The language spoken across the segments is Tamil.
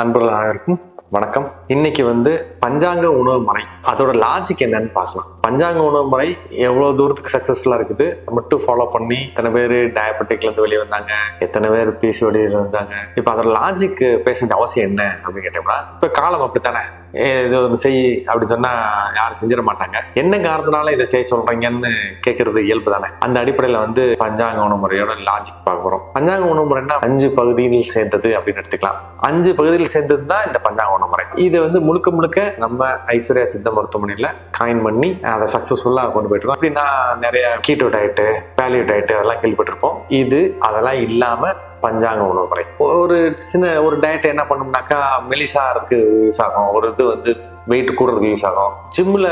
அன்புள்ள அனைவருக்கும் வணக்கம். இன்னைக்கு வந்து பஞ்சாங்க உணவு முறை. அதோட லாஜிக் என்னன்னு பார்க்கலாம். பஞ்சாங்க உணவு முறை எவ்வளோ தூரத்துக்கு சக்ஸஸ்ஃபுல்லாக இருக்குது? மட்டும் ஃபாலோ பண்ணி எத்தனை பேர் டயபெட்டிக்லேருந்து வெளியே வந்தாங்க? எத்தனை பேர் பிசி வெளியில் வந்தாங்க? இப்போ அதோட லாஜிக் பேச வேண்டிய அவசியம் என்ன அப்படின்னு கேட்டோம்னா இப்போ காலம் அப்படித்தானே? ஏ, இது ஒன்று செய் அப்படி சொன்னால் யாரும் செஞ்சிட மாட்டாங்க. என்ன காரணத்தினால இதை செய்ய சொல்கிறீங்கன்னு கேட்கறது இயல்பு தானே? அந்த அடிப்படையில் வந்து பஞ்சாங்க உணவு முறையோட லாஜிக் பார்க்குறோம் பஞ்சாங்க உணவு முறைன்னா அஞ்சு பகுதியில் சேர்ந்தது அப்படின்னு எடுத்துக்கலாம். அஞ்சு பகுதியில் சேர்ந்தது தான் இந்த பஞ்சாங்க உணவு முறை. இது வந்து முழுக்க முழுக்க நம்ம ஐஸ்வர்யா சித்தம் மருத்துவமனையில் காயின் பண்ணி அதை சக்ஸஸ்ஃபுல்லாக கொண்டு போயிட்டு இருக்கோம். அப்படின்னா நிறைய கீட்டோ டயட்டு வேல்யூ டயட்டு அதெல்லாம் கேள்விப்பட்டிருப்போம். இது அதெல்லாம் இல்லாமல் பஞ்சாங்க உணவு முறை ஒரு சின்ன ஒரு டயட் என்ன பண்ணோம்னாக்கா மெலிசாருக்கு யூஸ் ஆகும். ஒரு இது வந்து வெயிட் கூடுறதுக்கு யூஸ் ஆகும். ஜிம்மில்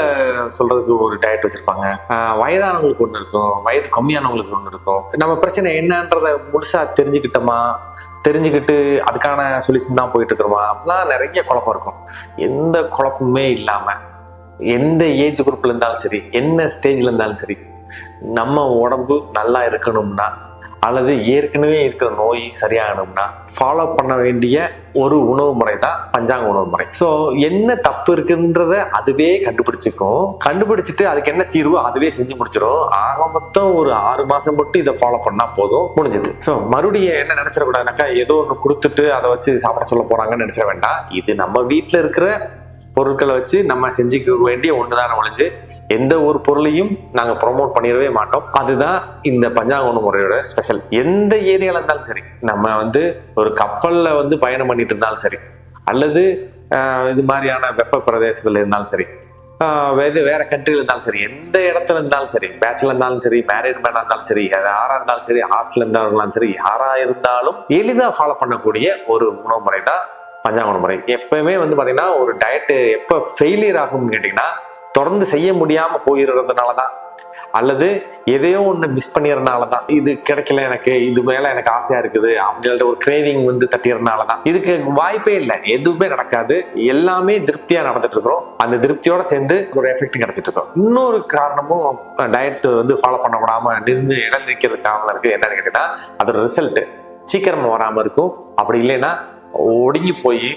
சொல்கிறதுக்கு ஒரு டயட் வச்சுருப்பாங்க. வயதானவங்களுக்கு ஒன்று இருக்கும். வயது கம்மியானவங்களுக்கு ஒன்று இருக்கும். நம்ம பிரச்சனை என்னன்றத முழுசாக தெரிஞ்சுக்கிட்டோமா? தெரிஞ்சுக்கிட்டு அதுக்கான சொல்யூஷன் தான் போயிட்டு இருக்கிறோமா? அப்படிலாம் நிறைய குழப்பம் இருக்கும். எந்த குழப்பமுமே இல்லாமல் எந்த ஏஜ் குரூப்ல இருந்தாலும் சரி என்ன ஸ்டேஜ்ல இருந்தாலும் சரி நம்ம உடம்பு நல்லா இருக்கணும்னா அல்லது ஏற்கனவே இருக்கிற நோய் சரியாகணும்னா ஃபாலோ பண்ண வேண்டிய ஒரு உணவு முறை தான் பஞ்சாங்க உணவு முறை. ஸோ என்ன தப்பு இருக்குன்றத அதுவே கண்டுபிடிச்சிக்கும். கண்டுபிடிச்சிட்டு அதுக்கு என்ன தீர்வு அதுவே செஞ்சு முடிச்சிடும் ஆக மொத்தம் ஒரு ஆறு மாதம் மட்டும் இதை ஃபாலோ பண்ணால் போதும் முடிஞ்சது. ஸோ மறுபடியும் என்ன நினச்சிடக்கூடாதுனாக்கா ஏதோ ஒன்று கொடுத்துட்டு அதை வச்சு சாப்பிட சொல்ல போறாங்கன்னு நினச்சிட வேண்டாம். இது நம்ம வீட்டில் இருக்கிற பொருட்களை வச்சு நம்ம செஞ்சுக்க வேண்டிய ஒன்றுதான் ஒழிஞ்சு எந்த ஒரு பொருளையும் நாங்கள் ப்ரொமோட் பண்ணிடவே மாட்டோம். அதுதான் இந்த பஞ்சாங்க முறையோட ஸ்பெஷல் எந்த ஏரியாவில் இருந்தாலும் சரி நம்ம வந்து ஒரு கப்பலில் வந்து பயணம் பண்ணிட்டு இருந்தாலும் சரி அல்லது இது மாதிரியான வெப்ப பிரதேசத்தில் இருந்தாலும் சரி வேறு வேற கண்ட்ரியில் இருந்தாலும் சரி எந்த இடத்துல இருந்தாலும் சரி பேச்சில் இருந்தாலும் சரி மேரிட் மேனாக இருந்தாலும் சரி யாராக இருந்தாலும் சரி ஹாஸ்டல் இருந்தாலும் சரி யாராக இருந்தாலும் எளிதாக ஃபாலோ பண்ணக்கூடிய ஒரு உணவு முறை தான் பஞ்சாங்கண முறை எப்பயுமே வந்து பார்த்திங்கன்னா ஒரு டயட்டு எப்போ ஃபெயிலியர் ஆகும்னு கேட்டிங்கன்னா தொடர்ந்து செய்ய முடியாமல் போயிடுறதுனால தான். அல்லது எதையோ ஒன்று மிஸ் பண்ணிடுறதுனால தான். இது கிடைக்கல எனக்கு இது மேலே எனக்கு ஆசையாக இருக்குது அப்படின்ற ஒரு கிரேவிங் வந்து தட்டிடுறனால தான். இதுக்கு வாய்ப்பே இல்லை எதுவுமே நடக்காது. எல்லாமே திருப்தியாக நடந்துட்டு இருக்கிறோம். அந்த திருப்தியோட சேர்ந்து ஒரு எஃபெக்ட் கிடைச்சிட்டு இருக்கோம். இன்னொரு காரணமும் டயட் வந்து ஃபாலோ பண்ண விடாம நின்று இடம் நிற்கிறதுக்காக காரணம் இருக்கு. என்னன்னு கேட்டீங்கன்னா அதோட ரிசல்ட் சீக்கிரமாக வராமல் இருக்கும். அப்படி இல்லைன்னா ஒடுங்கி போய்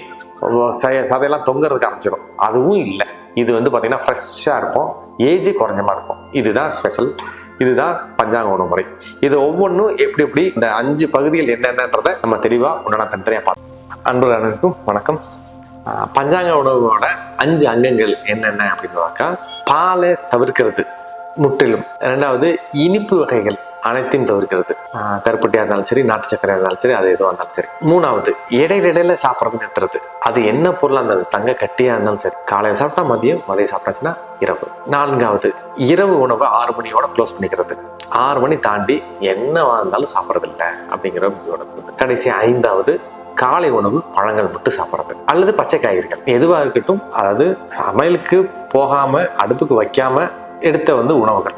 சதையெல்லாம் தொங்குறதுக்கு ஆரம்பிச்சிடும் அதுவும் இல்லை. இது வந்து பார்த்தீங்கன்னா ஃப்ரெஷ்ஷாக இருக்கும். ஏஜ் குறைஞ்சமாக இருக்கும். இதுதான் ஸ்பெஷல் இதுதான் பஞ்சாங்க உணவு முறை இது ஒவ்வொன்றும் எப்படி எப்படி இந்த அஞ்சு பகுதிகள் என்னென்னன்றதை நம்ம தெளிவாக உடனே தனித்தனியாக பார்த்தோம் அன்பு அனைவருக்கும் வணக்கம். பஞ்சாங்க உணவோட அஞ்சு அங்கங்கள் என்னென்ன அப்படின்னாக்கா பாலை தவிர்க்கிறது முற்றிலும். ரெண்டாவது இனிப்பு வகைகள். அனைத்தையும் தவிர்க்கிறது. கருப்பட்டியாக இருந்தாலும் சரி நாட்டு சக்கரையாக இருந்தாலும் சரி அது எதுவாக இருந்தாலும் சரி. மூணாவது இடையில இடையில சாப்பிட்றது நிறுத்துறது. அது என்ன பொருளாக இருந்தாலும் தங்க கட்டியாக இருந்தாலும் சரி. காலையில் சாப்பிட்டா மதியம் மதியம் சாப்பிட்டாச்சுன்னா இரவு. நான்காவது இரவு உணவை ஆறு மணியோட க்ளோஸ் பண்ணிக்கிறது. ஆறு மணி தாண்டி என்னவா இருந்தாலும் சாப்பிட்றதில்ல அப்படிங்கிற முடிவோட கடைசி ஐந்தாவது காலை உணவு பழங்கள் மட்டும் சாப்பிட்றது. அல்லது பச்சை காய்கறிகள். எதுவாக இருக்கட்டும் அதாவது சமையலுக்கு போகாமல் அடுப்புக்கு வைக்காமல் எடுத்த வந்து உணவுகள்.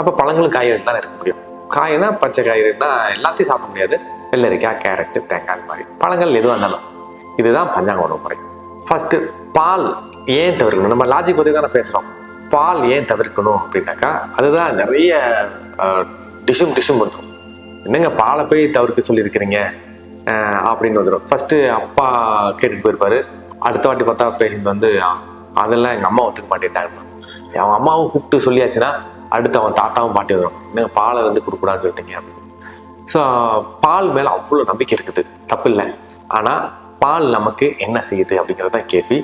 அப்போ பழங்களும் காய்கறிகள் தான் இருக்க முடியும். காய்னா பச்சை காய்கறினா எல்லாத்தையும் சாப்பிட முடியாது. வெள்ளரிக்காய் கேரட்டு தேங்காய் மாதிரி பழங்கள் எதுவாக இருந்தாலும் இதுதான் பஞ்சாங்க உணவு முறை. ஃபர்ஸ்ட் பால் ஏன் தவிர்க்கணும்? நம்ம லாஜிக் பற்றி தானே பேசுகிறோம் பால் ஏன் தவிர்க்கணும் அப்படின்னாக்கா அதுதான் நிறைய டிஷ்ஷும் டிஷ்ஷும் வந்துடும் என்னங்க பாலை போய் தவிர்க்க சொல்லியிருக்கிறீங்க? அப்படின்னு வந்துடும் ஃபஸ்ட்டு அப்பா கேட்டுட்டு போயிருப்பாரு. அடுத்த வாட்டி பார்த்தா பேசிட்டு வந்து அதெல்லாம் எங்கள் அம்மா ஒத்துக்க மாட்டேன்ட்டாங்க சரி அவன் அம்மாவும் கூப்பிட்டு சொல்லியாச்சுன்னா அடுத்து அவன் தாத்தாவும் பாட்டி வரும். என்ன பாலை வந்து கொடுக்கூடாதுன்னு சொல்லிட்டீங்க அப்படின்னு. ஸோ பால் மேலே அவ்வளோ நம்பிக்கை இருக்குது. தப்பு இல்லை ஆனால் பால் நமக்கு என்ன செய்யுது அப்படிங்கிறது தான் கேள்வி.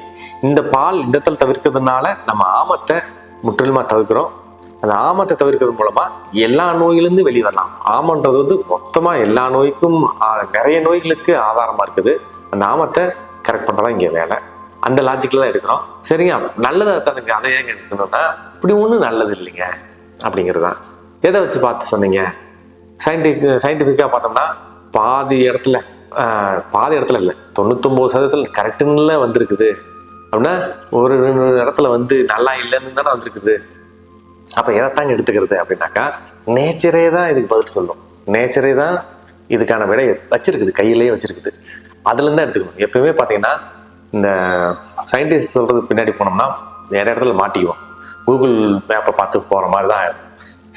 இந்த பால் இந்தத்தில் தவிர்க்கிறதுனால நம்ம ஆமத்தை முற்றிலுமாக தவிர்க்கிறோம். அந்த ஆமத்தை தவிர்க்கிறது மூலமாக எல்லா நோயிலிருந்து வெளியே வரலாம் ஆமன்றது வந்து மொத்தமாக எல்லா நோய்க்கும் நிறைய நோய்களுக்கு ஆதாரமாக இருக்குது. அந்த ஆமத்தை கரெக்ட் பண்ணுறதா இங்கே வேலை. அந்த லாஜிக்கில் தான் எடுக்கிறோம். சரிங்க நல்லதை தனக்கு அதை ஏங்க எடுக்கணும்னா இப்படி ஒன்றும் நல்லது இல்லைங்க. அப்படிங்கிறது தான் எதை வச்சு பார்த்து சொன்னீங்க? சயின்டிஃபிக் சயின்டிஃபிக்காக பார்த்தோம்னா பாதி இடத்துல பாதி இடத்துல இல்லை தொண்ணூத்தொம்பது சதவீதத்தில் கரெக்டுன்னு வந்திருக்குது. அப்படின்னா ஒரு ரெண்டு இடத்துல வந்து நல்லா இல்லைன்னு தானே வந்திருக்குது. அப்போ எதைத்தாங்க எடுத்துக்கிறது அப்படின்னாக்கா நேச்சரே தான் இதுக்கு பதில் சொல்லும். நேச்சரே தான் இதுக்கான விடை வச்சிருக்குது கையிலேயே வச்சிருக்குது. அதுலேருந்து தான் எடுத்துக்கணும். எப்பயுமே பார்த்தீங்கன்னா இந்த சயின்டிஸ்ட் சொல்கிறதுக்கு பின்னாடி போனோம்னா நிறைய இடத்துல மாட்டிக்குவோம். கூகுள் மேப்பை பார்த்து போகிற மாதிரி தான் ஆயிடும்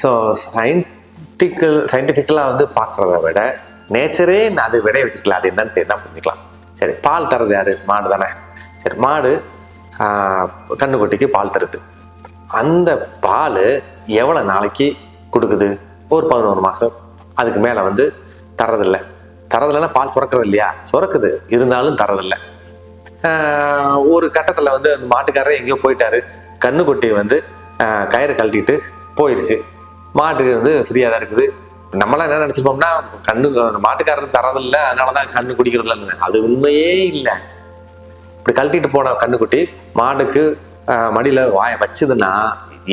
ஸோ சயின்டிக்கல் சயின்டிஃபிக்கலாக வந்து பார்க்குறத விட நேச்சரே அது விடைய வச்சுக்கலாம் அது என்னன்னு தெரியா பண்ணிக்கலாம் சரி பால் தரது யார்? மாடு தானே. சரி மாடு கண்ணுக்குட்டிக்கு பால் தருது. அந்த பால் எவ்வளோ நாளைக்கு கொடுக்குது? ஒரு பதினோரு மாதம் அதுக்கு மேலே வந்து தரதில்லை தரதில்லைன்னா பால் சுரக்கிறது இல்லையா? சுரக்குது. இருந்தாலும் தரதில்லை ஒரு கட்டத்தில் வந்து அந்த மாட்டுக்காரர் எங்கேயோ போயிட்டாரு. கண்ணுக்குட்டி வந்து ஆஹ், கயிறு கழட்டிட்டு போயிடுச்சு மாட்டுக்கு வந்து ஃப்ரீயாக தான் இருக்குது. நம்மளாம் என்ன நினச்சிருப்போம்னா கண்ணு மாட்டுக்காரர் தரதில்லை அதனால தான் கண்ணு குடிக்கிறதில்ல அது உண்மையே இல்லை. இப்படி கழட்டிட்டு போன கண்ணுக்குட்டி மாடுக்கு ஆஹ், மடியில வாயை வச்சதுன்னா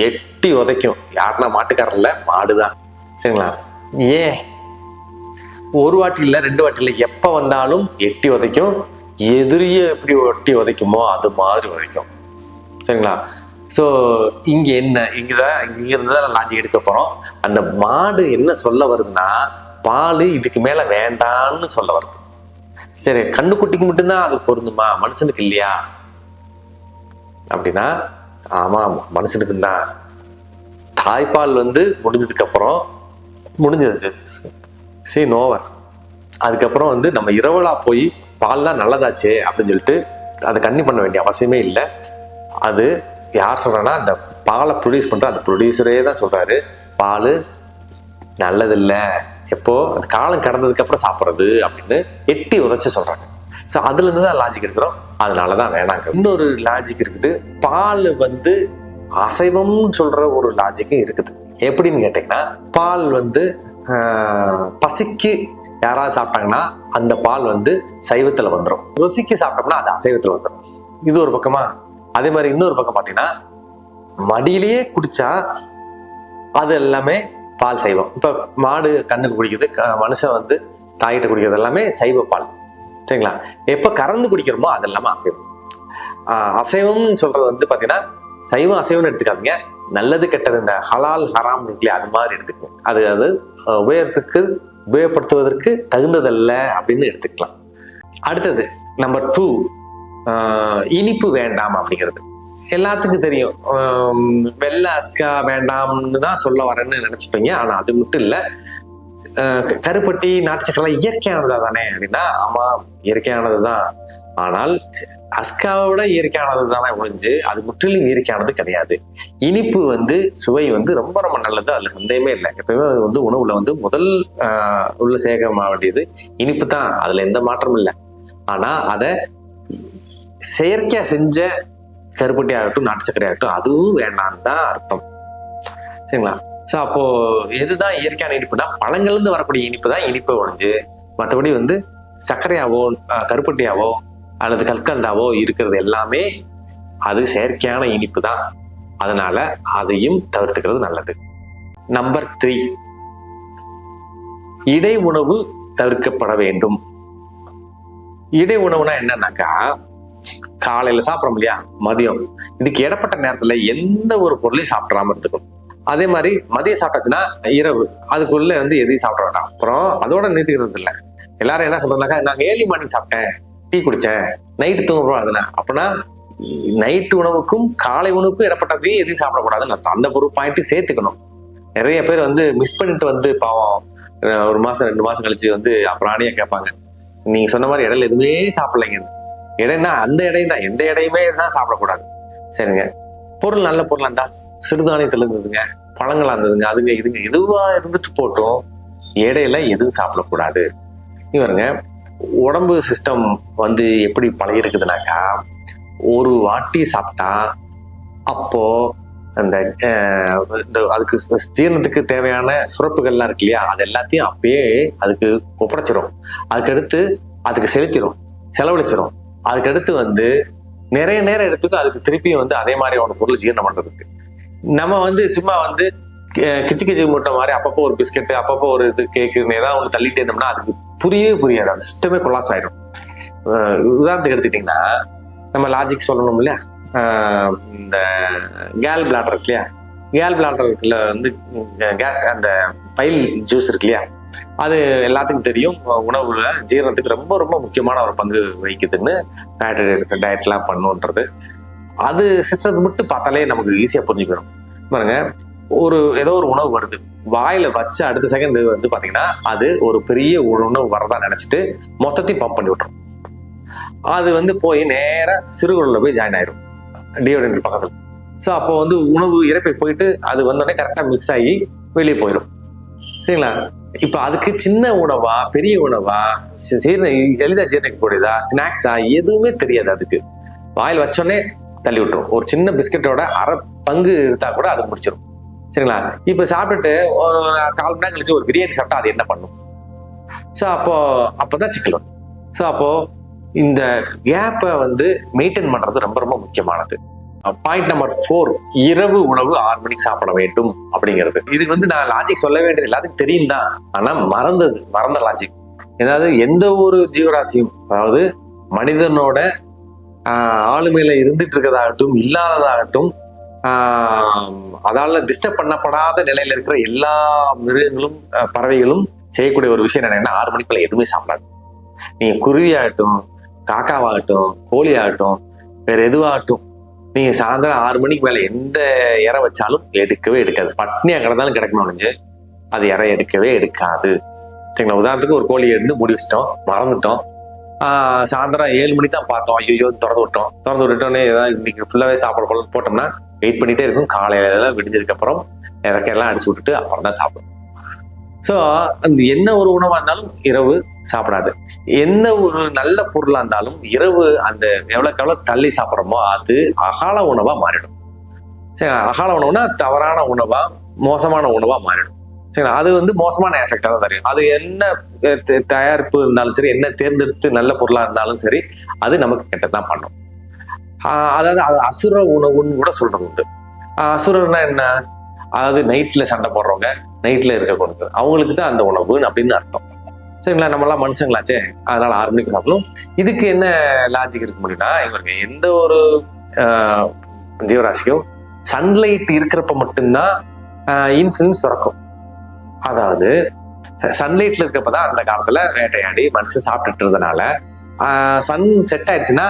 எட்டி உதைக்கும். யாருன்னா மாட்டுக்காரர் இல்ல மாடுதான். சரிங்களா? ஏன்? ஒரு வாட்டி இல்லை ரெண்டு வாட்டி இல்லை எப்போ வந்தாலும் எட்டி உதைக்கும். எதிரியே எப்படி ஒட்டி உதைக்குமோ அது மாதிரி உதைக்கும் சரிங்களா? ஸோ இங்கே என்ன? இங்கே தான் இங்கேருந்து தான் லாஜிக் எடுக்க போகிறோம் அந்த மாடு என்ன சொல்ல வருதுன்னா பால் இதுக்கு மேலே வேண்டான்னு சொல்ல வருது. சரி கண்ணுக்குட்டிக்கு மட்டும்தான் அது பொருந்துமா? மனுஷனுக்கு இல்லையா? அப்படின்னா ஆமா மனுஷனுக்கு தான். தாய்ப்பால் வந்து முடிஞ்சதுக்கு அப்புறம் முடிஞ்சது சி நோவர் அதுக்கப்புறம் வந்து நம்ம இரவலா போய் பால் தான் நல்லதாச்சே அப்படின்னு சொல்லிட்டு அதை கண்ணி பண்ண வேண்டிய அவசியமே இல்லை. அது யார் சொல்கிறேன்னா அந்த பாலை ப்ரொடியூஸ் பண்ணுற அந்த ப்ரொடியூசரே தான் சொல்கிறாரு பால் நல்லதில்லை. எப்போது அந்த காலம் கடந்ததுக்கப்புறம் சாப்பிட்றது அப்படின்னு எட்டி உதச்சி சொல்றாங்க. ஸோ அதுலேருந்து தான் லாஜிக் எடுக்கிறோம் அதனால தான் வேணாங்க. இன்னொரு லாஜிக் இருக்குது. பால் வந்து அசைவம்னு சொல்கிற ஒரு லாஜிக்கும் இருக்குது. எப்படின்னு கேட்டிங்கன்னா பால் வந்து பசிக்கு யாராவது சாப்பிட்டாங்கன்னா அந்த பால் வந்து சைவத்தில் வந்துடும் ருசிக்கு சாப்பிட்டோம்னா அது அசைவத்தில் வந்துடும் இது ஒரு பக்கமாக அதே மாதிரி இன்னொரு பக்கம் பார்த்தீங்கன்னா மடியிலேயே குடிச்சா அது எல்லாமே பால் சைவம். இப்போ மாடு கண்ணுக்கு குடிக்குது க- மனுஷன் வந்து தாயிட்ட குடிக்கிறது எல்லாமே சைவ பால். சரிங்களா? எப்போ கறந்து குடிக்கிறோமோ அது எல்லாமே அசைவம். அசைவம்னு சொல்றது வந்து பார்த்தீங்கன்னா சைவம் அசைவம்னு எடுத்துக்காதீங்க. நல்லது கெட்டது இந்த ஹலால் ஹராம் இருக்குல்லையா அது மாதிரி எடுத்துக்கோங்க. அது அது உபயோகத்துக்கு உபயோகப்படுத்துவதற்கு தகுந்ததல்ல அப்படின்னு எடுத்துக்கலாம். அடுத்தது நம்பர் டூ இனிப்பு வேண்டாம் அப்படிங்கிறது. எல்லாத்துக்கும் தெரியும். வெள்ளை அஸ்கா வேண்டாம்னு தான் சொல்ல வரேன்னு நினைச்சுப்பீங்க. ஆனா அது மட்டும் இல்ல. கருப்பட்டி நாட்டு சக்கரை இயற்கையானதா தானே? அப்படின்னா ஆமா இயற்கையானது தான். ஆனால் அஸ்காவோட இயற்கையானது தானே ஒழிஞ்சு அது முற்றிலும் இயற்கையானது கிடையாது. இனிப்பு வந்து சுவை வந்து ரொம்ப ரொம்ப நல்லது. அதுல சந்தேகமே இல்லை. எப்பயுமே அது வந்து உணவுல வந்து முதல் ஆஹ், உள்ள சேகமாக வேண்டியது இனிப்பு தான். அதுல எந்த மாற்றமும் இல்லை. ஆனா அதை செயற்கையாக செஞ்ச கருப்பட்டி ஆகட்டும் நாட்டு சர்க்கரை ஆகட்டும் அதுவும் வேண்டாம்னு தான் அர்த்தம். சரிங்களா? ஸோ அப்போ எதுதான் இயற்கையான இனிப்புனா பழங்கள்லேருந்து வரக்கூடிய இனிப்பு தான் இனிப்பை ஒழிஞ்சு மற்றபடி வந்து சர்க்கரையாவோ கருப்பட்டியாவோ அல்லது கற்கண்டாவோ இருக்கிறது எல்லாமே அது செயற்கையான இனிப்பு தான் அதனால அதையும் தவிர்த்துக்கிறது நல்லது. நம்பர் த்ரீ இடை உணவு தவிர்க்கப்பட வேண்டும். இடை உணவுனா என்னன்னாக்கா காலையில சாப்பிட்றோம் இல்லையா? மதியம். இதுக்கு இடப்பட்ட நேரத்துல எந்த ஒரு பொருளையும் சாப்பிடாம இருந்துக்கணும். அதே மாதிரி மதியம் சாப்பிட்டாச்சுன்னா இரவு. அதுக்குள்ள வந்து எதையும் சாப்பிட வேண்டாம். அப்புறம் அதோட நிறுத்திக்கிறது இல்லை. எல்லாரும் என்ன சொல்றாங்கனாக்கா நாங்க ஏர்லி மார்னிங் சாப்பிட்டேன். டீ குடிச்சேன். நைட்டு தூங்க போடாதுன்னா அப்படின்னா நைட்டு உணவுக்கும் காலை உணவுக்கும் இடப்பட்டதையும் எதையும் சாப்பிடக்கூடாதுன்னு அர்த்தம். அந்த ஒரு பாயிண்ட் சேர்த்துக்கணும். நிறைய பேர் வந்து மிஸ் பண்ணிட்டு வந்து பாவம் அஹ் ஒரு மாசம் ரெண்டு மாசம் கழிச்சு வந்து அப்புறம் ஆணையா கேட்பாங்க. நீங்க சொன்ன மாதிரி இடையில எதுவுமே சாப்பிடலைங்க. இடைன்னா அந்த இடையும் தான் எந்த இடையுமே தான் சாப்பிடக்கூடாது. சரிங்க. பொருள் நல்ல பொருளாக இருந்தா சிறுதானியத்தில் இருந்ததுங்க பழங்களாக இருந்ததுங்க அதுங்க இதுங்க எதுவாக இருந்துட்டு போட்டும் இடையில எதுவும் சாப்பிடக்கூடாது. இவருங்க உடம்பு சிஸ்டம் வந்து எப்படி பழகிருக்குதுனாக்கா ஒரு வாட்டி சாப்பிட்டா அப்போ அந்த இந்த அதுக்கு ஜீரணத்துக்கு தேவையான சுரப்புகள்லாம் இருக்கு இல்லையா அது எல்லாத்தையும் அப்பயே அதுக்கு ஒப்படைச்சிரும். அதுக்கடுத்து அதுக்கு செலுத்திடும் செலவழிச்சிரும். அதுக்கடுத்து வந்து நிறைய நேரம் எடுத்துக்கும் அதுக்கு திருப்பியும் வந்து அதே மாதிரியான பொருள் ஜீரணம் பண்றதுக்கு. நம்ம வந்து சும்மா வந்து கிச்சு கிச்சு மூட்டை மாதிரி அப்பப்போ ஒரு பிஸ்கெட்டு அப்பப்போ ஒரு இது கேக்குன்னு ஏதாவது ஒன்று தள்ளிட்டே இருந்தோம்னா அதுக்கு புரியவே புரியாது. அது சிஸ்டமே கொலாஸ் ஆயிடும். உதாரணத்துக்கு எடுத்துக்கிட்டிங்கன்னா நம்ம லாஜிக் சொல்லணும் இல்லையா? இந்த கேல் பிளாட்டர் இருக்கு இல்லையா? கேல் பிளாடர்ல வந்து கேஸ் அந்த பைல் ஜூஸ் இருக்கு இல்லையா? அது எல்லாத்துக்கும் தெரியும். உணவுல ஜீரணத்துக்கு ரொம்ப ரொம்ப முக்கியமான ஒரு பங்கு வகிக்குதுன்னு டயட்லாம் பண்ணுன்றது. அது சிஸ்டத்தை மட்டும் பார்த்தாலே நமக்கு ஈஸியாக புரிஞ்சுக்கணும் பாருங்க ஒரு ஏதோ ஒரு உணவு வருது. வாயில வச்ச அடுத்த செகண்ட் வந்து பாத்தீங்கன்னா அது ஒரு பெரிய உணவு வரதா நினைச்சிட்டு மொத்தத்தையும் பம்ப் பண்ணி விட்டுரும். அது வந்து போய் நேராக சிறுகுடலில் போய் ஜாயின் ஆயிரும். டியோடென்ட் பக்கத்தில். ஸோ அப்போ வந்து உணவு இறப்பை போயிட்டு அது வந்தோடனே கரெக்டாக மிக்ஸ் ஆகி வெளியே போயிடும் சரிங்களா? இப்போ அதுக்கு சின்ன உணவா பெரிய உணவா? எளிதா சீரண எளிதாக ஜீரணிக்கக்கூடியதா ஸ்நாக்ஸா? எதுவுமே தெரியாது அதுக்கு. வாயில் வச்சோடனே தள்ளி விட்டுரும். ஒரு சின்ன பிஸ்கட்டோட அரை பங்கு எடுத்தா கூட அது முடிச்சிடும் சரிங்களா? இப்போ சாப்பிட்டுட்டு ஒரு ஒரு கால் மணி நேரம் கழிச்சு ஒரு பிரியாணி சாப்பிட்டா அது என்ன பண்ணும்? ஸோ அப்போ அப்போதான் சிக்கல் ஸோ அப்போ இந்த கேப்பை வந்து மெயின்டைன் பண்றது ரொம்ப ரொம்ப முக்கியமானது. பாயிண்ட் நம்பர் ஃபோர் இரவு உணவு ஆறு மணிக்கு சாப்பிட வேண்டும் அப்படிங்கிறது. இது வந்து நான் லாஜிக் சொல்ல வேண்டியது எல்லாத்துக்கும் தெரியும் தான். ஆனா மறந்தது மறந்த லாஜிக் ஏதாவது எந்த ஒரு ஜீவராசியும் அதாவது மனிதனோட ஆஹ், ஆளுமையில இருந்துட்டு இருக்கதாகட்டும் இல்லாததாகட்டும் ஆஹ், அதால டிஸ்டர்ப் பண்ணப்படாத நிலையில இருக்கிற எல்லா மிருகங்களும் பறவைகளும் செய்யக்கூடிய ஒரு விஷயம் என்னன்னா ஆறு மணிக்குள்ள எதுவுமே சாப்பிடாது. நீங்க குருவி ஆகட்டும் காக்காவாகட்டும் கோழி ஆகட்டும் வேற எதுவாகட்டும் நீங்க சாயந்தரம் ஆறு மணிக்கு மேல எந்த இறை வச்சாலும் எடுக்கவே எடுக்காது. பட்னியாக கிடந்தாலும் கிடைக்கணும் ஒழிஞ்சு அது இறை எடுக்கவே எடுக்காது. சரிங்களா? உதாரணத்துக்கு ஒரு கோழி எடுத்து மூடி வச்சிட்டோம் மறந்துட்டோம் சாயந்தரம் ஏழு மணி தான் பார்த்தோம். ஐயோ திறந்து விட்டோம். திறந்து விட்டுட்டோன்னே ஏதாவது இன்னைக்கு ஃபுல்லாவே சாப்பிட போல போட்டோம்னா வெயிட் பண்ணிட்டே இருக்கும். காலையில எல்லாம் விடிஞ்சதுக்கப்புறம் அப்புறம் இறக்கையெல்லாம் அடிச்சு விட்டுட்டு அப்புறம் தான் சாப்பிடும் ஸோ அந்த என்ன ஒரு உணவாக இருந்தாலும் இரவு சாப்பிடாது. என்ன ஒரு நல்ல பொருளாக இருந்தாலும் இரவு அந்த எவ்வளோக்கு எவ்வளோ தள்ளி சாப்பிட்றோமோ அது அகால உணவாக மாறிடும். சரி அகால உணவுனா தவறான உணவாக மோசமான உணவாக மாறிடும். சரி அது வந்து மோசமான எஃபெக்டாக தான் தெரியும் அது என்ன தயாரிப்பு இருந்தாலும் சரி என்ன தேர்ந்தெடுத்து நல்ல பொருளாக இருந்தாலும் சரி அது நமக்கு கெட்டதான் பண்ணும். அதாவது அது அசுர உணவுன்னு கூட சொல்றது உண்டு. அசுரன்னா என்ன? அதாவது நைட்ல சண்டை போடுறவங்க நைட்ல இருக்க கொண்டு அவங்களுக்கு தான் அந்த உணவு அப்படின்னு அர்த்தம். சரிங்களா? நம்மளாம் மனுஷங்களாச்சே. அதனால ஆறு மணிக்கு சாப்பிடணும். இதுக்கு என்ன லாஜிக் இருக்க முடியும்னா இவருக்கு எந்த ஒரு ஜீவராசிக்கும் சன்லைட் இருக்கிறப்ப மட்டும்தான் இன்சுலின் சுரக்கும். அதாவது சன்லைட்ல இருக்கப்பதான் அந்த காலத்துல வேட்டையாடி மனுஷன் சாப்பிட்டுட்டு இருந்தனால சன் செட் ஆயிடுச்சுன்னா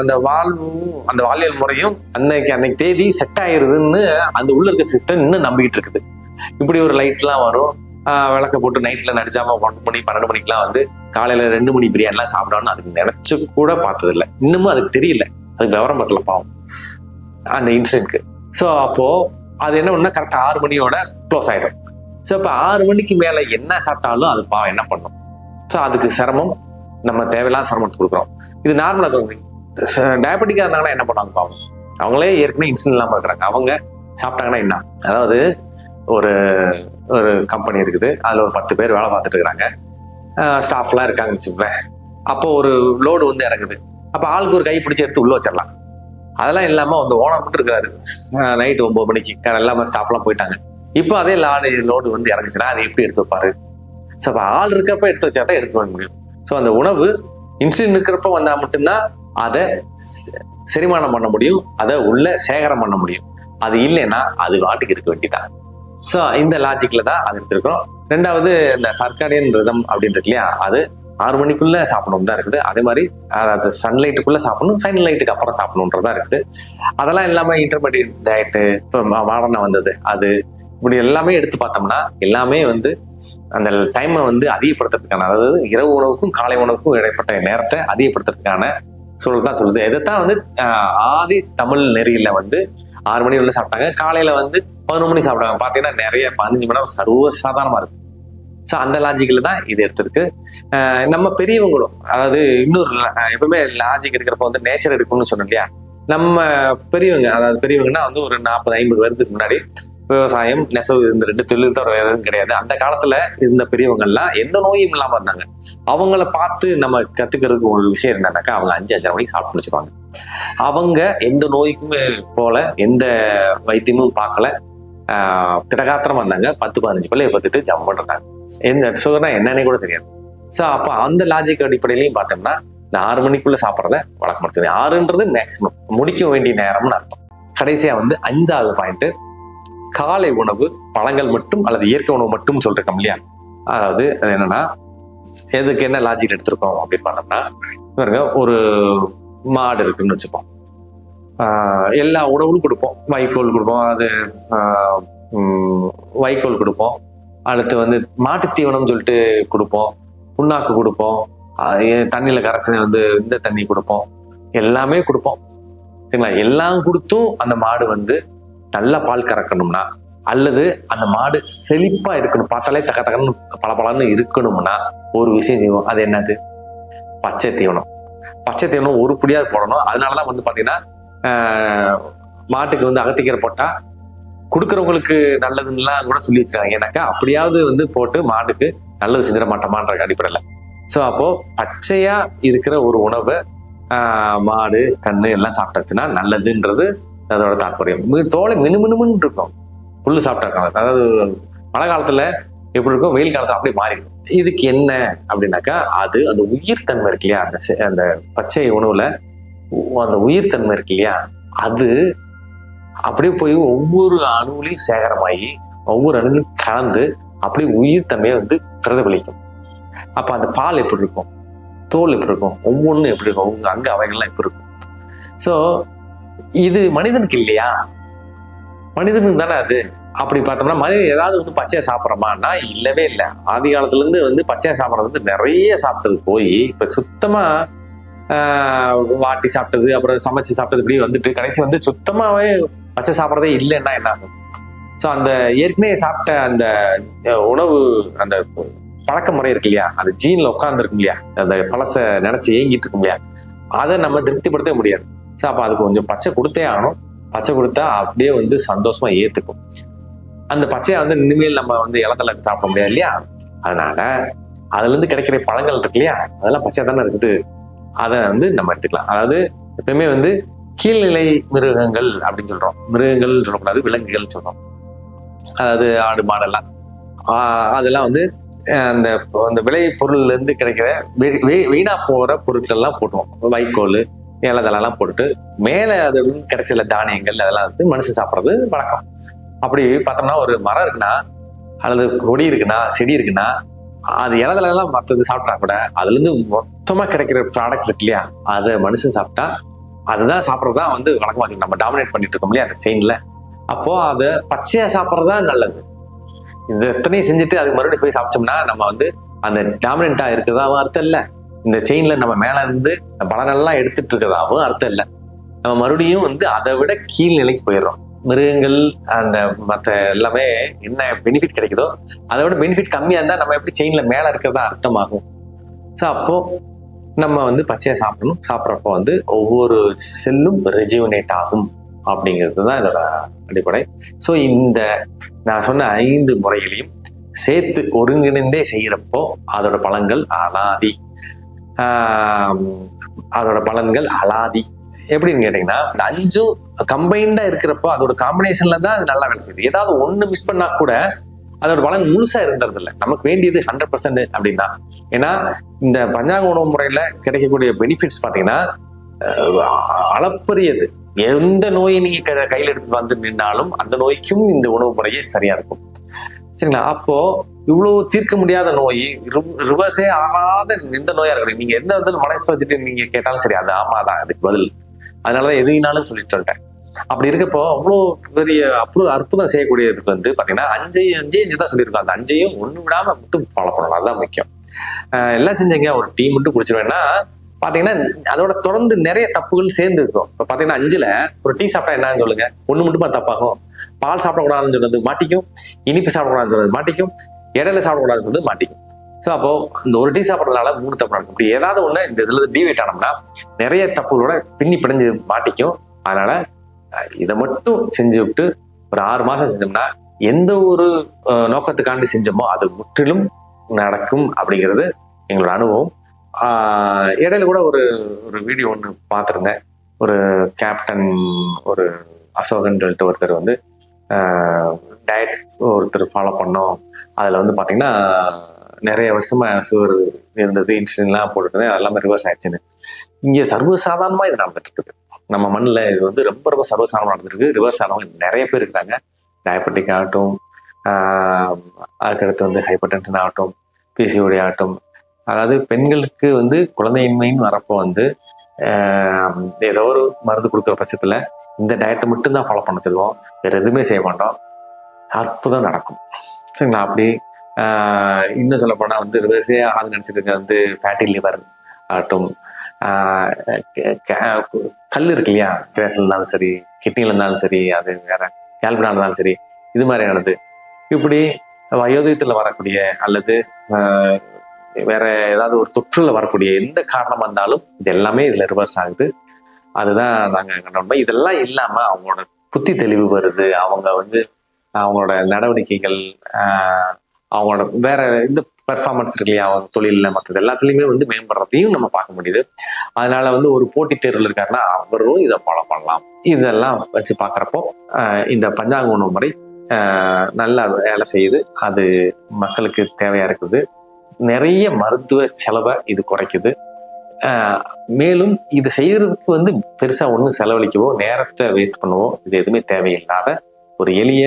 அந்த வாழ்வும் அந்த வாழ்வியல் முறையும் அன்னைக்கு அன்னைக்கு தேதி செட் ஆயிருதுன்னு அந்த உள்ள இருக்க சிஸ்டம் இன்னும் நம்பிக்கிட்டு இருக்குது. இப்படி ஒரு லைட்லாம் வரும். ஆஹ் விளக்க போட்டு நைட்ல நடிச்சாம ஒன்று மணி பன்னெண்டு மணிக்கெல்லாம் வந்து காலையில ரெண்டு மணி பிரியாணிலாம் சாப்பிடணும்னு அதுக்கு நினைச்சு கூட பார்த்தது இல்லை இன்னமும் அதுக்கு தெரியல. அதுக்கு விவரம் பத்தல பாவம். அந்த இன்சிடென்ட்க்கு ஸோ அப்போ அது என்ன ஒண்ணா கரெக்டாக ஆறு மணியோட க்ளோஸ் ஆயிடும். ஸோ இப்போ ஆறு மணிக்கு மேலே என்ன சாப்பிட்டாலும் அது பாவம் என்ன பண்ணும்? ஸோ அதுக்கு சிரமம் நம்ம தேவையில்லாத சிரமத்தை கொடுக்குறோம். இது நார்மலாக டயபெட்டிக்காக இருந்தாங்கன்னா என்ன பண்ணுவாங்க பாவம்? அவங்களே ஏற்கனவே இன்சுலின் இல்லாமல் இருக்கிறாங்க. அவங்க சாப்பிட்டாங்கன்னா என்ன? அதாவது ஒரு ஒரு கம்பெனி இருக்குது. அதில் ஒரு பத்து பேர் வேலை பார்த்துட்டு இருக்கிறாங்க. ஸ்டாஃப்லாம் இருக்காங்க வச்சுக்கோங்களேன். அப்போ ஒரு லோடு வந்து இறங்குது. அப்போ ஆளுக்கு ஒரு கை பிடிச்சி எடுத்து உள்ள வச்சிடலாம். அதெல்லாம் இல்லாமல் வந்து ஓனர் மட்டும் இருக்காரு. நைட்டு ஒன்பது மணிக்கு. எல்லாமே ஸ்டாஃப்லாம் போயிட்டாங்க. இப்போ அதே லாடு லோடு வந்து இறங்குச்சுன்னா அதை எப்படி எடுத்து வைப்பாரு? ஸோ அப்போ ஆள் இருக்கப்ப எடுத்து வச்சா தான் எடுக்க முடியும். ஸோ அந்த உணவு இன்சுலின் இருக்கிறப்ப வந்தால் மட்டும்தான் அதை செரிமானம் பண்ண முடியும் அதை உள்ள சேகரம் பண்ண முடியும். அது இல்லைன்னா அது வாட்டுக்கு இருக்க வேண்டியதான் ஸோ இந்த லாஜிக்கில் தான் அது எடுத்திருக்கிறோம். ரெண்டாவது இந்த சர்க்காடியன் ரிதம் அப்படின்னு இல்லையா? அது ஆறு மணிக்குள்ள சாப்பிடணும் தான் இருக்குது. அதே மாதிரி அது சன்லைட்டுக்குள்ள சாப்பிடணும் சன்லைட்டுக்கு அப்புறம் சாப்பிடணுன்றதா இருக்குது. அதெல்லாம் எல்லாமே இன்டர்மீடியட் டயட்டு இப்போ மாடர்னா வந்தது அது இப்படி எல்லாமே எடுத்து பார்த்தோம்னா எல்லாமே வந்து அந்த டைமை வந்து அதிகப்படுத்துறதுக்கான அதாவது இரவு உணவுக்கும் காலை உணவுக்கும் இடைப்பட்ட நேரத்தை அதிகப்படுத்துறதுக்கான சூழல் தான் சொல்லுது. இதைத்தான் வந்து ஆஹ், ஆதி தமிழ் நெறியில வந்து ஆறு மணி உள்ள சாப்பிட்டாங்க. காலையில வந்து பதினொன்று மணி சாப்பிடுவாங்க பார்த்தீங்கன்னா நிறைய பதினஞ்சு மணி நேரம் சர்வ சாதாரணமாக இருக்கு. ஸோ அந்த லாஜிக்கில் தான் இது எடுத்திருக்கு. ஆஹ், நம்ம பெரியவங்களும் அதாவது இன்னொரு எப்பவுமே லாஜிக் எடுக்கிறப்ப வந்து நேச்சர் எடுக்கணும்னு சொன்னோம் இல்லையா? நம்ம பெரியவங்க அதாவது பெரியவங்கன்னா வந்து ஒரு நாற்பது ஐம்பது வருதுக்கு முன்னாடி விவசாயம் நெசவு இந்த ரெண்டு தொழில் தவிர எதுவும் கிடையாது. அந்த காலத்துல இருந்த பெரியவங்கள்லாம் எந்த நோயும் இல்லாம இருந்தாங்க. அவங்கள பார்த்து நம்ம கத்துக்கிறதுக்கு ஒரு விஷயம் என்னன்னாக்கா அவங்க அஞ்சு அஞ்சரை மணிக்கு சாப்பிட்டு முடிச்சிருவாங்க. அவங்க எந்த நோய்க்குமே போல எந்த வைத்தியமும் பார்க்கல. ஆஹ் திடகாத்திரமா இருந்தாங்க. பத்து பதினஞ்சு பிள்ளைய பார்த்துட்டு ஜம் பண்றாங்க எந்த சுகர்னா என்னன்னே கூட தெரியாது. ஸோ அப்போ அந்த லாஜிக் அடிப்படையிலையும் பார்த்தோம்னா நான் ஆறு மணிக்குள்ள சாப்பிட்றத வழக்கப்படுத்துவேன். ஆறுன்றது மேக்சிமம் முடிக்க வேண்டிய நேரம்னு அர்த்தம். கடைசியா வந்து ஐந்தாவது பாயிண்ட் காலை உணவு பழங்கள் மட்டும் அல்லது இயற்கை உணவு மட்டும் சொல்லிருக்கோம் இல்லையா? அதாவது அது என்னன்னா எதுக்கு என்ன லாஜிக் எடுத்திருக்கோம் அப்படின்னு பார்த்தோம்னா பாருங்க ஒரு மாடு இருக்குன்னு வச்சுப்போம். எல்லா உணவும் கொடுப்போம். வைக்கோல் கொடுப்போம். அது வைக்கோல் கொடுப்போம். அடுத்து வந்து மாட்டு தீவனம் சொல்லிட்டு கொடுப்போம். புண்ணாக்கு கொடுப்போம். தண்ணியில் கரைச்சி வந்து இந்த தண்ணி கொடுப்போம். எல்லாமே கொடுப்போம். சரிங்களா? எல்லாம் கொடுத்தும் அந்த மாடு வந்து நல்ல பால் கறக்கணும்னா அல்லது அந்த மாடு செழிப்பா இருக்கணும் பார்த்தாலே தக்க தக்கன்னு பளபளன்னு இருக்கணும்னா ஒரு விஷயம் செய்வோம். அது என்னது? பச்சை தீவனம். பச்சை தீவனம் ஒரு புடியாவது போடணும். அதனாலதான் வந்து பாத்தீங்கன்னா மாட்டுக்கு வந்து அகத்திக்கிற போட்டா கொடுக்குறவங்களுக்கு நல்லதுன்னெலாம் கூட சொல்லி வச்சிருக்காங்க. ஏன்னாக்கா அப்படியாவது வந்து போட்டு மாட்டுக்கு நல்லது செஞ்சிட மாட்டோமான்ற அடிப்படையில். ஸோ அப்போது பச்சையாக இருக்கிற ஒரு உணவை மாடு கண்ணு எல்லாம் சாப்பிட்டாச்சுன்னா நல்லதுன்றது அதோட தாற்பயம். மி- தோலை மினுமினுமுன்னு இருக்கும். புல்லு சாப்பிட்டாங்க அதாவது மழை காலத்துல எப்படி இருக்கும் வெயில் காலத்துல அப்படியே மாறிடும். இதுக்கு என்ன அப்படின்னாக்கா அது அந்த உயிர் தன்மை இருக்கு இல்லையா? அந்த அந்த பச்சை உணவுல அந்த உயிர் தன்மை இருக்கு இல்லையா? அது அப்படியே போய் ஒவ்வொரு அணுவிலையும் சேகரமாகி ஒவ்வொரு அணுவிலும் கலந்து அப்படியே உயிர் தன்மையை வந்து பிரதிபலிக்கும். அப்ப அந்த பால் எப்படி இருக்கும்? தோல் எப்படி இருக்கும்? ஒவ்வொன்றும் எப்படி இருக்கும்? அவங்க அங்க அவைகள்லாம் எப்படி இருக்கும்? ஸோ இது மனிதனுக்கு இல்லையா? மனிதனுக்கு தானே அது? அப்படி பார்த்தோம்னா மனிதன் ஏதாவது வந்து பச்சையா சாப்பிட்றோமான்னா இல்லவே இல்லை. ஆதி காலத்துல இருந்து வந்து பச்சையா சாப்பிட்றது வந்து நிறைய சாப்பிட்டது போய் இப்ப சுத்தமா ஆஹ், வாட்டி சாப்பிட்டது அப்புறம் சமைச்சு சாப்பிட்டது இப்படி வந்துட்டு கடைசி வந்து சுத்தமாவே பச்சை சாப்பிட்றதே இல்லைன்னா என்ன ஆகும்? ஸோ அந்த ஏற்கனவே சாப்பிட்ட அந்த உணவு அந்த பழக்க முறை இருக்கு இல்லையா? அந்த ஜீன்ல உட்காந்துருக்கும் இல்லையா? அந்த பழச நினைச்சு ஏங்கிட்டு இருக்கும் இல்லையா? அதை நம்ம திருப்திப்படுத்த முடியாது. ஸோ அப்போ அதுக்கு கொஞ்சம் பச்சை கொடுத்தே ஆகணும். பச்சை கொடுத்தா அப்படியே வந்து சந்தோஷமா ஏத்துக்கும். அந்த பச்சையை வந்து இனிமேல் நம்ம வந்து இலத்துல சாப்பிட முடியாது இல்லையா? அதனால அதுல இருந்து கிடைக்கிற பழங்கள் இருக்கு இல்லையா? அதெல்லாம் பச்சை தானே இருக்குது. அதை வந்து நம்ம எடுத்துக்கலாம். அதாவது எப்பயுமே வந்து கீழ்நிலை மிருகங்கள் அப்படின்னு சொல்றோம். மிருகங்கள் சொல்லக்கூடாது விலங்குகள் சொல்றோம். அதாவது ஆடு மாடெல்லாம். அதெல்லாம் வந்து அந்த அந்த விளை பொருள்ல இருந்து கிடைக்கிற வீணா போற பொருட்கள் எல்லாம் போட்டுவோம் வைக்கோல் ஏலதெல்லாம் போட்டுட்டு மேலே அது கிடைச்சல தானியங்கள் அதெல்லாம் வந்து மனுஷன் சாப்பிட்றது வழக்கம். அப்படி பார்த்தோம்னா ஒரு மரம் இருக்குன்னா அல்லது கொடி இருக்குன்னா செடி இருக்குன்னா அது இலதெல்லாம் மற்றது சாப்பிட்டா கூட அதுலேருந்து மொத்தமாக கிடைக்கிற ப்ராடக்ட் இருக்கு இல்லையா? அதை மனுஷன் சாப்பிட்டா அதுதான் சாப்பிட்றது தான் வந்து வழக்கமாக வச்சுக்கணும். நம்ம டாமினேட் பண்ணிட்டு இருக்கோம் இல்லையா அந்த செயினில் அப்போது அதை பச்சையாக சாப்பிட்றது தான் நல்லது. இது எத்தனையும் செஞ்சுட்டு அது மறுபடியும் போய் சாப்பிட்டோம்னா நம்ம வந்து அந்த டாமினண்டா இருக்கிறதா அர்த்தம் இல்லை. இந்த செயின்ல நம்ம மேல இருந்து பலனெல்லாம் எடுத்துட்டு இருக்கிறதாவும் அர்த்தம் இல்லை. நம்ம மறுபடியும் வந்து அதை விட கீழ் நிலைக்கு போயிடுறோம். மிருகங்கள் அந்த மற்ற எல்லாமே என்ன பெனிஃபிட் கிடைக்குதோ அதை விட பெனிஃபிட் கம்மியா இருந்தா நம்ம எப்படி செயின்ல மேல இருக்கிறதா அர்த்தமாகும். ஸோ அப்போ நம்ம வந்து பச்சையா சாப்பிடணும். சாப்பிட்றப்போ வந்து ஒவ்வொரு செல்லும் ரெஜிவனேட் ஆகும் அப்படிங்கிறது தான் இதோட அடிப்படை. ஸோ இந்த நான் சொன்ன ஐந்து முறைகளையும் சேர்த்து ஒருங்கிணைந்தே செய்யறப்போ அதோட பலன்கள் அனாதி. அதோட பலன்கள் அலாதி. எப்படின்னு கேட்டீங்கன்னா இந்த அஞ்சும் கம்பைன்டா இருக்கிறப்போ அதோட காம்பினேஷன்ல தான் அது நல்லா வேலை செய்யுது. ஏதாவது ஒண்ணு மிஸ் பண்ணா கூட அதோட பலன் முழுசா இருந்தது இல்லை நமக்கு வேண்டியது ஹண்ட்ரட் பர்சன்ட் அப்படின்னா. ஏன்னா இந்த பஞ்சாங்க உணவு முறையில கிடைக்கக்கூடிய பெனிஃபிட்ஸ் பாத்தீங்கன்னா அளப்பரியது. எந்த நோயை நீங்க க- கையில எடுத்துட்டு வந்து நின்னாலும் அந்த நோய்க்கும் இந்த உணவு முறையே சரியா இருக்கும். சரிங்களா? அப்போ இவ்வளவு தீர்க்க முடியாத நோய் ரிவர்ஸே ஆகாத எந்த நோயா இருக்கணும். நீங்க எந்த வந்து மனசு வச்சுட்டு நீங்க கேட்டாலும் சரி அது ஆமாதான் அதுக்கு பதில். அதனாலதான் எதுனாலும் சொல்லிட்டு வந்துட்டேன். அப்படி இருக்கப்போ அவ்வளோ பெரிய அப்புறம் அற்புதம் செய்யக்கூடியதுக்கு வந்து பாத்தீங்கன்னா அஞ்சு அஞ்சு அஞ்சு தான் சொல்லியிருக்கோம். அந்த அஞ்சையும் ஒண்ணு விடாம மட்டும் ஃபாலோ பண்ணணும். அதுதான் முக்கியம். எல்லாம் செஞ்சீங்க ஒரு டீ மட்டும் குடிச்சிருவேன்னா பாத்தீங்கன்னா அதோட தொடர்ந்து நிறைய தப்புகள் சேர்ந்து இருக்கும். இப்ப பாத்தீங்கன்னா அஞ்சுல ஒரு டீ சாப்பிட்டா என்னன்னு சொல்லுங்க. ஒண்ணு மட்டுமா தப்பாகும். பால் சாப்பிடக்கூடாதுன்னு சொன்னது மாட்டிக்கும். இனிப்பு சாப்பிடக்கூடாதுன்னு சொன்னது மாட்டிக்கும். இடையில சாப்பிடக்கூடாதுன்னு வந்து மாட்டிக்கும். ஸோ அப்போ இந்த ஒரு டீ சாப்பிட்றதுனால மூணு தப்பு நடக்கும். இப்படி ஏதாவது ஒன்று இந்த இதில் டிவேட் ஆனோம்னா நிறைய தப்புகளோட பின்னி பிணைஞ்சு மாட்டிக்கும். அதனால இதை மட்டும் செஞ்சு விட்டு ஒரு ஆறு மாதம் செஞ்சோம்னா எந்த ஒரு நோக்கத்துக்காண்டி செஞ்சோமோ அது முற்றிலும் நடக்கும் அப்படிங்கிறது எங்களோட அனுபவம். இடையில கூட ஒரு ஒரு வீடியோ ஒன்று பார்த்துருந்தேன். ஒரு கேப்டன் ஒரு அசோகன் சொல்லிட்டு ஒருத்தர் வந்து டயட் ஒருத்தர் ஃபாலோ பண்ணோம். அதில் வந்து பார்த்தீங்கன்னா நிறைய வருஷமாக சுகர் இருந்தது இன்சுலின்லாம் போட்டுருந்தேன் அதெல்லாமே ரிவர்ஸ் ஆயிடுச்சுன்னு. இங்கே சர்வசாதாரணமாக இது நடந்துட்டு இருக்குது நம்ம மண்ணில் இது வந்து ரொம்ப ரொம்ப சர்வசாதாரணமாக நடந்துருக்கு ரிவர்ஸ் ஆனவங்க நிறைய பேர் இருக்காங்க. டயபெட்டிக் ஆகட்டும் அதுக்கடுத்து வந்து ஹைப்பர் டென்ஷன் ஆகட்டும் பிசிஓடி ஆகட்டும். அதாவது பெண்களுக்கு வந்து குழந்தையின்மைன்னு வரப்போ வந்து ஏதோ ஒரு மருந்து கொடுக்குற பட்சத்தில் இந்த டயட்டை மட்டும்தான் ஃபாலோ பண்ண சொல்லுவோம். வேற எதுவுமே செய்ய மாட்டோம். அற்புதம் நடக்கும். சரிங்களா? அப்படி இன்னும் சொல்லப்போனால் வந்து ரிவர்ஸே ஆகுது நினச்சிட்டு இருக்க வந்து ஃபேட்டி லிவர் ஆகட்டும் கல் இருக்கு இல்லையா? கிரேஸ்ல இருந்தாலும் சரி கிட்னியில் இருந்தாலும் சரி அது வேற கேல்பினா இருந்தாலும் சரி இது மாதிரியானது. இப்படி வயோதயத்தில் வரக்கூடிய அல்லது வேற ஏதாவது ஒரு தொற்றுல வரக்கூடிய எந்த காரணமா இருந்தாலும் இது எல்லாமே இதுல ரிவர்ஸ் ஆகுது. அதுதான் நாங்க கண்டோம் இதெல்லாம் இல்லாம அவங்களோட புத்தி தெளிவு வருது. அவங்க வந்து அவங்களோட நடவடிக்கைகள் அவங்களோட வேற இந்த பெர்ஃபார்மன்ஸ் இருக்கு இல்லையா? அவங்க தொழிலில் மற்றது எல்லாத்துலயுமே வந்து மேம்படுறதையும் நம்ம பார்க்க முடியுது. அதனால வந்து ஒரு போட்டித் தேர்வில் இருக்காருன்னா அவரும் இதை ஃபாலோ பண்ணலாம். இதெல்லாம் வச்சு பார்க்குறப்போ இந்த பஞ்சாங்க உணவு முறை நல்லா வேலை செய்யுது. அது மக்களுக்கு தேவையா இருக்குது. நிறைய மருத்துவ செலவை இது குறைக்குது. மேலும் இது செய்கிறதுக்கு வந்து பெருசாக ஒன்றும் செலவழிக்கவோ நேரத்தை வேஸ்ட் பண்ணவோ இது எதுவுமே தேவையில்லாத ஒரு எளிய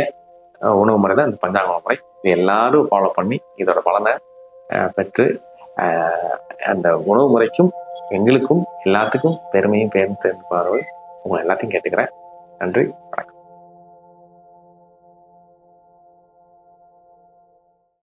உணவு முறை தான் இந்த பஞ்சாங்க உணவு முறை. இது எல்லாரும் ஃபாலோ பண்ணி இதோட பலனை பெற்று அந்த உணவு முறைக்கும் எங்களுக்கும் எல்லாத்துக்கும் பெருமையும் பேரும் தெரிந்து உங்களை எல்லாத்தையும் கேட்டுக்கிறேன். நன்றி வணக்கம்.